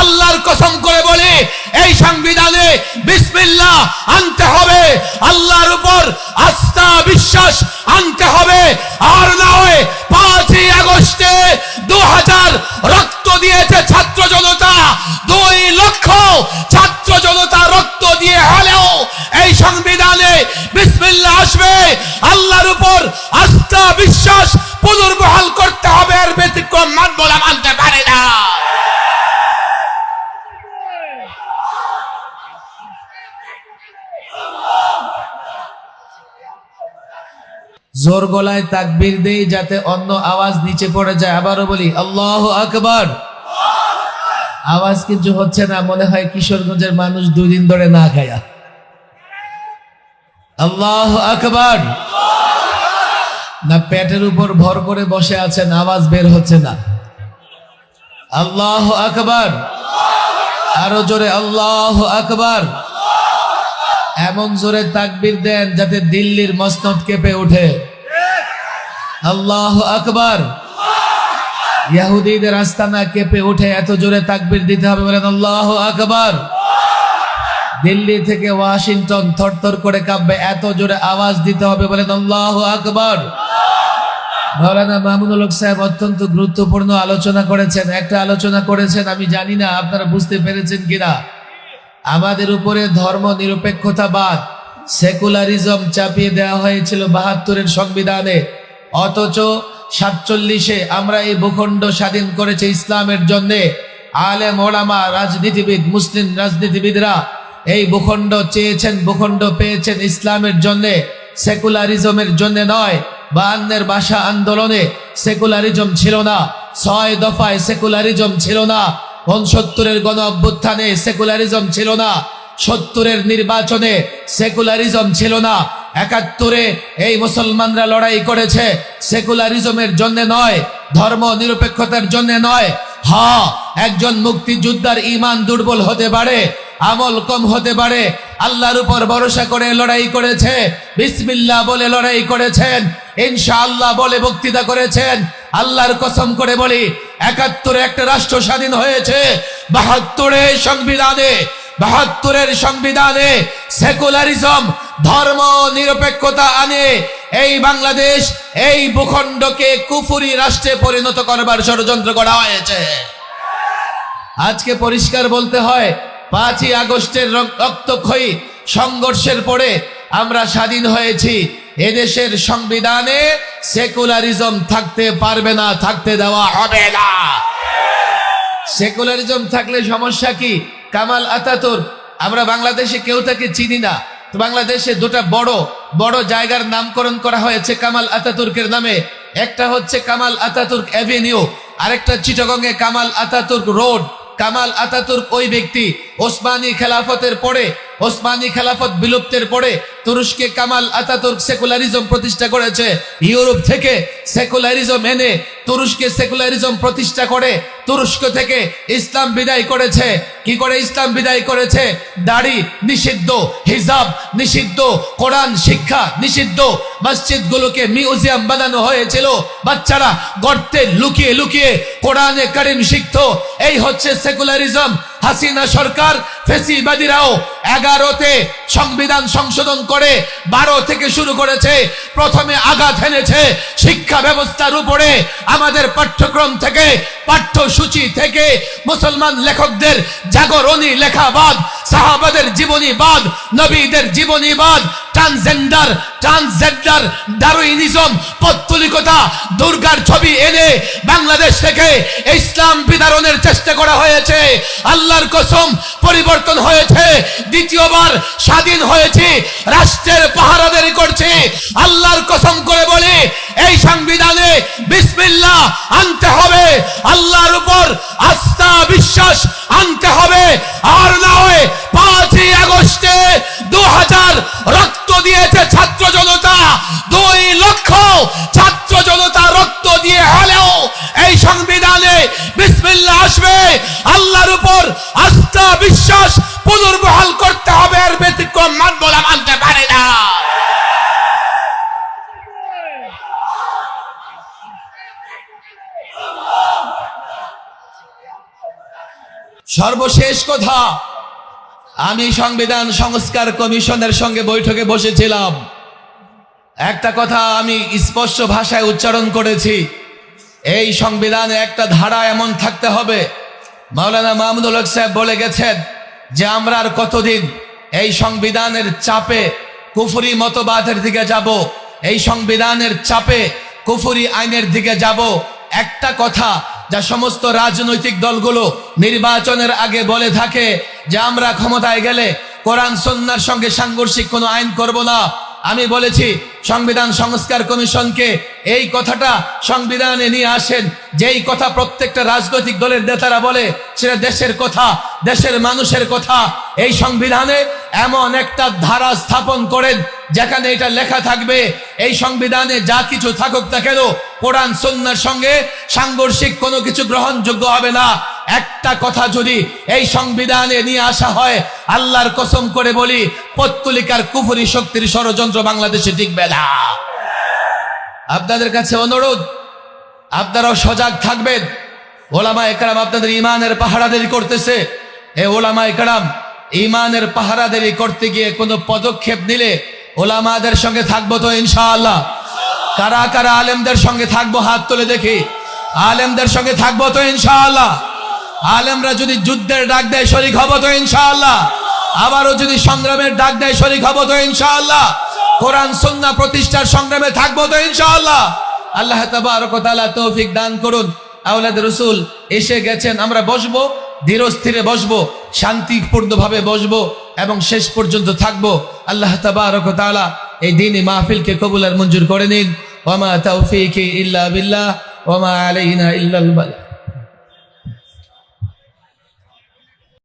আল্লাহর কসম করে বলি, এই সংবিধানে বিসমিল্লাহ আনতে হবে। আল্লাহর উপর আস্থা, বিশ্বাস আনতে হবে। আর না হয় পাঁচই আগস্টে দু হাজার রক্ত দিয়েছে ছাত্র জনতা। দুই লক্ষ ছাত্র জনতা রক্ত দিয়ে হলেও এই সংবিধানে বিসমিল্লাহ আসবে। আল্লাহর উপর আস্থা, বিশ্বাস পুনর্বহাল করতে হবে আর ব্যতিক্রম মানব না মানতে পারে না জোর গলায় তাকবির দেই যাতে অন্য আওয়াজ নিচে পড়ে যায়। আবারও বলি, আল্লাহ আকবর। আওয়াজ কিছু হচ্ছে না, মনে হয় কিশোরগঞ্জের মানুষ দুই দিন ধরে না খায়া। আল্লাহ আকবর। না পেটের উপর ভর করে বসে আছেন, আওয়াজ বের হচ্ছে না। আল্লাহ আকবর। আরও জোরে, আল্লাহ আকবর। এমন জোরে তাকবির দেন যাতে দিল্লির মসনদ কেঁপে ওঠে। আল্লাহ আকবার। ইয়াহুদীদের আস্তানা কেঁপে উঠে এত জোরে তাকবির দিতে হবে বলেন আল্লাহ আকবার। দিল্লি থেকে ওয়াশিংটন থরথর করে কাঁপবে, এত জোরে আওয়াজ দিতে হবে বলেন আল্লাহ আকবার। মৌলানা মামুনুল হক সাহেব অত্যন্ত গুরুত্বপূর্ণ আলোচনা করেছেন। একটা আলোচনা করেছেন, আমি জানি না, আপনারা বুঝতে পেরেছেন কিনা। আমাদের উপরে ধর্ম নিরপেক্ষতাবাদ, সেকুলারিজম চাপিয়ে দেওয়া হয়েছিল বাহাত্তরের সংবিধানে। অথচ সাতচল্লিশে আমরা এই ভূখণ্ড স্বাধীন করেছে ইসলামের জন্যে। আলেম, ওলামা, রাজনীতিবিদ, মুসলিম রাজনীতিবিদরা এই ভূখণ্ড চেয়েছেন, ভূখণ্ড পেয়েছেন ইসলামের জন্যে, সেকুলারিজমের জন্য নয়, বায়ান্নের ভাষা আন্দোলনে সেকুলারিজম ছিল না, ছয় দফায় সেকুলারিজম ছিল না, উনসত্তরের গণ অভ্যুত্থানে সেকুলারিজম ছিল না, সত্তরের নির্বাচনে সেকুলারিজম ছিল না একাত্তরে এই মুসলমানরা লড়াই করেছে সেকুলারিজমের জন্য নয় ধর্ম নিরপেক্ষতার জন্য নয়। হা একজন মুক্তিযোদ্ধার ইমান দুর্বল হতে পারে, আমল কম হতে পারে, আল্লাহর উপর ভরসা করে লড়াই করেছে, বিসমিল্লাহ বলে লড়াই করেছেন, ইনশাআল্লাহ বলে বক্তৃতা করেছেন। আল্লাহর কসম করে বলি, একাত্তরে একটা রাষ্ট্র স্বাধীন হয়েছে, বাহাত্তরে সংবিধানে, বাহাত্তরের সংবিধানে সেকুলারিজম ধর্ম নিরপেক্ষতা আনে। এই বাংলাদেশ, এই ভূখণ্ডকে কুফুরি রাষ্ট্রে পরিণত করবার ষড়যন্ত্র করা হয়েছে। আজকে পরিষ্কার বলতে হয়, পাঁচই আগস্টের রক্তক্ষয়ী সংঘর্ষের পরে আমরা স্বাধীন হয়েছি। এদেশের সংবিধানে সেকুলারিজম থাকতে পারবে না, থাকতে দেওয়া হবে না। সেকুলারিজম থাকলে সমস্যা কি? কামাল আতাতুর, আমরা বাংলাদেশে কেউ তাকে চিনি না। তো বাংলাদেশে দুটা বড় বড় জায়গার নামকরণ করা হয়েছে কামাল আতাতুর্কের নামে। একটা হচ্ছে কামাল আতাতুর্ক অ্যাভিনিউ, আরেকটা চিটগঙ্গে Kamal Ataturk road. Kamal Ataturk ওই ব্যক্তি, ওসমানী খেলাফতের পরে, ওসমানী খেলাফত বিলুপ্তের পরে তুরস্কে কামাল আতাতুর্ক সেকুলারিজম প্রতিষ্ঠা করেছে। ইউরোপ থেকে সেকুলারিজম এনে তুরস্কে সেকুলারিজম প্রতিষ্ঠা করে তুরস্ক থেকে ইসলাম বিদায় করেছে। কি করে ইসলাম বিদায় করেছে? দাড়ি নিষিদ্ধ, হিজাব নিষিদ্ধ, কোরআন, শিক্ষা নিষিদ্ধ। মসজিদগুলোকে মিউজিয়াম বানানো হয়েছিল। বাচ্চারা গর্তে লুকিয়ে লুকিয়ে কোরআনে কারিম শিখতো। এই হচ্ছে সেকুলারিজম। হাসিনা সরকার ফেসিবাদীরাও এগারোতে সংবিধান সংশোধন করে বারো থেকে শুরু করেছে। প্রথমে আঘাত এনেছে শিক্ষা ব্যবস্থার উপরে। আমাদের পাঠ্যক্রম থেকে, পাঠ্যসূচি থেকে মুসলমান লেখকদের জাগরণী লেখাবাদ, সাহাবাদের জীবনীবাদ, নবীদের জীবনীবাদ ট্রান্সজেন্ডার ট্রান্সজেন্ডার দারুইনিজম পত্তলিকতা, দুর্গার ছবি এনে বাংলাদেশ থেকে ইসলাম বিদারণের চেষ্টা করা হয়েছে। আল্লাহর কসম, পরিবর্তন হয়েছে, দ্বিতীয়বার স্বাধীন হয়েছে, রাষ্ট্রের পাহারাদারি করছে। আল্লাহর কসম করে বলে, এই সংবিধানে বিসমিল্লাহ আনতে হবে। আল্লাহর উপর আস্থা, বিশ্বাস আনতে হবে। আর না হয় পাঁচই আগস্টে দু হাজার রক্ত দিয়েছে ছাত্র জনতা। দুই লক্ষ ছাত্র জনতা রক্ত দিয়ে হলেও এই সংবিধানে বিসমিল্লাহ আসবে। আল্লাহর উপর আস্থা, বিশ্বাস পুনর্বহাল করতে হবে। আর ব্যতিক্রম মানব মানতে পারে না সর্বশেষ কথা, আমি সংবিধান সংস্কার কমিশনের সঙ্গে বৈঠকে বসেছিলাম। একটা কথা আমি স্পষ্ট ভাষায় উচ্চারণ করেছি, এই সংবিধানে একটা ধারা এমন থাকতে হবে। মাওলানা মাহমুদুল হক সাহেব বলে গেছেন যে, আমরা আর কতদিন এই সংবিধানের চাপে কুফুরি মতবাদের দিকে যাব, এই সংবিধানের চাপে কুফুরি আইনের দিকে যাব। একটা কথা যা সমস্ত রাজনৈতিক দলগুলো নির্বাচনের আগে বলে থাকে যে আমরা ক্ষমতায় গেলে কোরআন সন্ন্যার সঙ্গে সাংঘর্ষিক কোনো আইন করব না। আমি বলেছি, সংবিধান সংস্কার কমিশনকে এই কথাটা সংবিধানে নিয়ে আসেন। যেই কথা প্রত্যেকটা রাজনৈতিক দলের নেতারা বলে, সেটা দেশের কথা, দেশের মানুষের কথা। এই সংবিধানে এমন একটা ধারা স্থাপন করেন যেখানে এটা লেখা থাকবে, এই সংবিধানে যা কিছু থাকুক না কেন, কোরআন সন্ন্যার সঙ্গে সাংঘর্ষিক কোনো কিছু গ্রহণযোগ্য হবে না। একটা কথা যদি এই সংবিধানে নিয়ে আসা হয়, আল্লাহর কসম করে বলি, পত্তলিকার কুফুরি শক্তির ষড়যন্ত্র বাংলাদেশে টিকবে না। আপনাদের কাছে অনুরোধ, আপনারাও সজাগ থাকবেন। ওলামা একরাম আপনাদের ইমানের পাহারাদারি করতেছে। এ ওলামা একরাম ইমানের পাহারাদারি করতে গিয়ে কোনো পদক্ষেপ নিলে ওলামাদের সঙ্গে থাকব তো ইনশাআল্লাহ। কারা কারা আলেমদের সঙ্গে থাকব হাত তুলে দেখি। আলেমদের সঙ্গে থাকব তো ইনশাআল্লাহ। আলেমরা যদি যুদ্ধের ডাক দেয় শরিক হব তো ইনশাআল্লাহ। আবারও যদি সংগ্রামের ডাক দেয় শরিক হব তো ইনশাআল্লাহ। কোরআন, সুন্নাহ প্রতিষ্ঠার সংগ্রামে থাকব তো ইনশাআল্লাহ। আল্লাহ তাবারক তাআলা তৌফিক দান করুন। আওলাদ রসুল এসে গেছেন, আমরা বসবো। ধীর স্থিরে বসবো, শান্তিপূর্ণভাবে বসবো এবং শেষ পর্যন্ত থাকব। আল্লাহ তাবারক তাআলা এই দিনই মাহফিলকে কবুল আর মঞ্জুর করে নিন। ওমা তৌফিক ইল্লা বিল্লাহ ওমা আলাইনা ইল্লাল বালা।